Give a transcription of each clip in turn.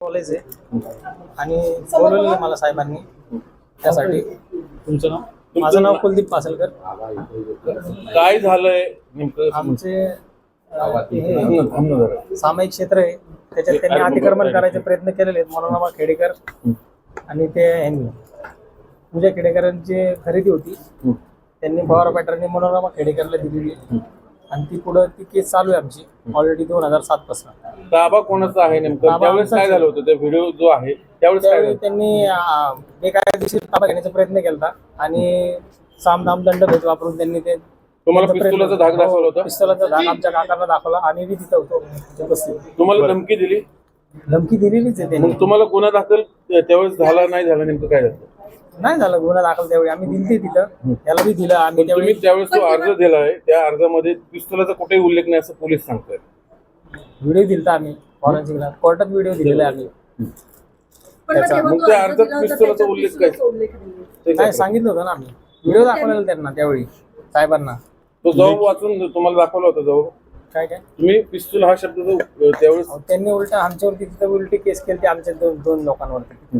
College आहे. आणि बोलवलेलं मला साहेबांनी. त्यासाठी. तुमचं नाव? माझं नाव कुलदीप पासलकर. काय झालंय नेमकं? आमचे अं, हे सामायिक क्षेत्र आहे. त्याच्यात त्यांनी अतिक्रमण करायचे प्रयत्न केलेले आहेत. मनोरमा खेडेकर आणि ते ह्यांनी पूजा खेडेकरांची खरेदी होती. त्यांनी पवार पॅटर्ननी मनोरमा खेडेकरला दिलेली आणि ती पुढं ती केस चालू आहे आमची ऑलरेडी दोन हजार सात पासून. ताबा कोणाचा आहे नेमकं? ताबा त्यावेळेस काय झालं होतं? ते व्हिडिओ जो आहे त्यावेळेस काय त्यावेळी झालं? त्यांनी अं, बेकायदेशीर ताबा घेण्याचा प्रयत्न केला आणि सामदाम दंड भेट वापरून त्यांनी ते तुम्हाला त्यांचा प्रयत्न- पिस्तुलाचा धाक दाखवला होता? हो, पिस्तुलाचा धाक आमच्या काकांना दाखवला आम्ही बी तिथं होतो उपस्थित तुम्हाला धमकी दिली? धमकी दिलेलीच आहे त्यांनी. मग तुम्हाला गुन्हा दाखल? त्यावेळेस झाला नाही झाला नेमकं काय झालं? नाही झालं गुन्हा दाखल त्यावेळी. आम्ही दिलते तिथं. त्याला बी दिलं. आम्ही पण त्यावेळी तुम्ही त्यावेळेस जो अर्ज दिलाय त्या अर्जामध्ये पिस्तुलाचा कुठेही उल्लेख नाही असं पोलीस सांगतायत. व्हिडिओ दिलता आम्ही फॉरेन्सिकला. कोर्टात व्हिडिओ दिलेला आहे आम्ही पण मग त्याचा- तेव्हा मग तो त्या अर्ज अर्जात दिला होता, पिस्तुलाचा त्याच्यात उल्लेख पिस्तुलाचा काय? उल्लेख नाहीये. ते काय? सांगितलं होतं ना आम्ही. व्हिडिओ दाखवलेला त्यांना त्यावेळी साहेबांना. तो जबाब वाचून तुम्हाला दाखवला होता जबाब काय काय? तुम्ही पिस्तूल हा शब्द जो अ, त्यावेळेस अहो, त्यांनी उलट आमच्यावरती तिथं उलटी केस केली आमच्या दोन दोन लोकांवरती.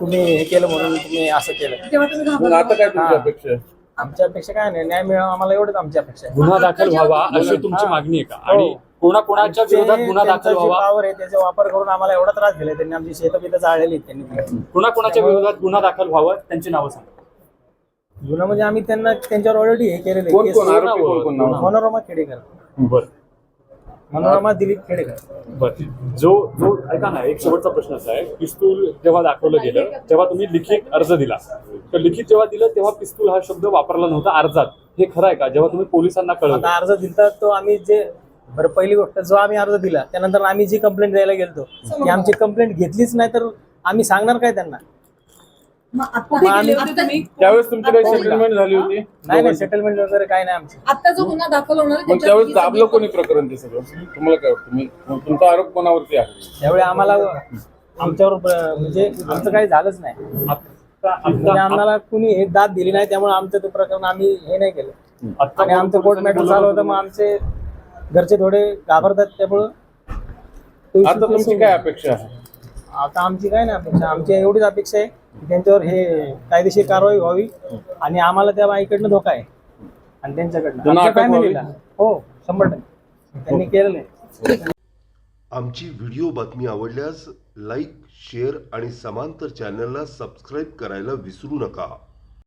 तुम्ही हे केलं म्हणून तुम्ही असं केलं. तेव्हा तुम्ही मग घाबरला. आता काय तुमची. अपेक्षा आहे? आमच्या अपेक्षा काय नाही. न्याय मिळावा आम्हाला एवढंच आमची अपेक्षा आहे. गुन्हा दाखल व्हावा अशी तुमची. मागणी आहे का? हो. आणि कोणाकोणाच्या विरोधात गुन्हा दाखल व्हावा? पावर आहे त्याचा वापर करून आम्हाला एवढा त्रास दिलाय. त्यांनी आमची शेतं बितं जाळलेली आहेत त्यांनी. कोणाकोणाच्या विरोधात गुन्हा दाखल व्हावा? त्यांची नावं सांगा. जुनं म्हणजे आम्ही त्यांना त्यांच्यावर ऑलरेडी हे केलेलं कोण आहे. कोण केस- आरोपी कोण कोण नाव मनोरमा खेडेकर. बर. मनोरमा दिलीप खेडेकर. बर. जो जो ऐका ना एक शेवटचा प्रश्न असा आहे. पिस्तूल जेव्हा दाखवलं गेलं तेव्हा तुम्ही लिखित अर्ज दिला. तर लिखित जेव्हा दिलं तेव्हा पिस्तूल हा शब्द वापरला नव्हता अर्जात. हे खरं आहे का? जेव्हा तुम्ही पोलिसांना कळवलं. आता अर्ज दिलता तो आम्ही जे बरं पहिली गोष्ट जो आम्ही अर्ज दिला त्यानंतर आम्ही जी कंप्लेंट द्यायला गेलतो की आमची कंप्लेंट घेतलीच नाही तर आम्ही सांगणार काय त्यांना मग आता मग आम्ही- आता तुम्ही त्यावेळेस तुमची काही सेटलमेंट झाली होती? नाही नाही सेटलमेंट वगैरे काय नाही आमची. आता जो गुन्हा दाखल होणार आहे, मग त्याच्यात त्यावेळेस ही दाबलं कोणी प्रकरण ते सगळं? तुम्हाला काय वाटतं? मी तुमचा आरोप कोणावरती आहे? त्यावेळी आम्हाला आमच्यावर म्हणजे आमचं काही झालंच नाही. म्हणजे आम्हाला कुणी हे दाद दिली नाही त्यामुळे आमचं ते प्रकरण आम्ही हे नाही केलं. आणि आमचं कोर्ट मॅटर चालू होतं मग आमचे घरचे थोडे घाबरतात त्यामुळं तो issue आता तुमची काय. अपेक्षा आहे? आता आमची काय नाही अपेक्षा. आमची एवढीच अपेक्षा आहे की त्यांच्यावर हे कायदेशीर कारवाई व्हावी आणि आम्हाला त्या बाईकडनं धोका आहे. आणि त्यांच्याकडनं. त्यांना आमच्या अटक व्हावी? फॅमिलीला हो शंभर टक्के. त्यांनी केलेलं आहे. आमची व्हिडिओ बातमी आवडल्यास लाईक शेअर आणि समांतर चॅनलला सबस्क्राईब करायला विसरू नका.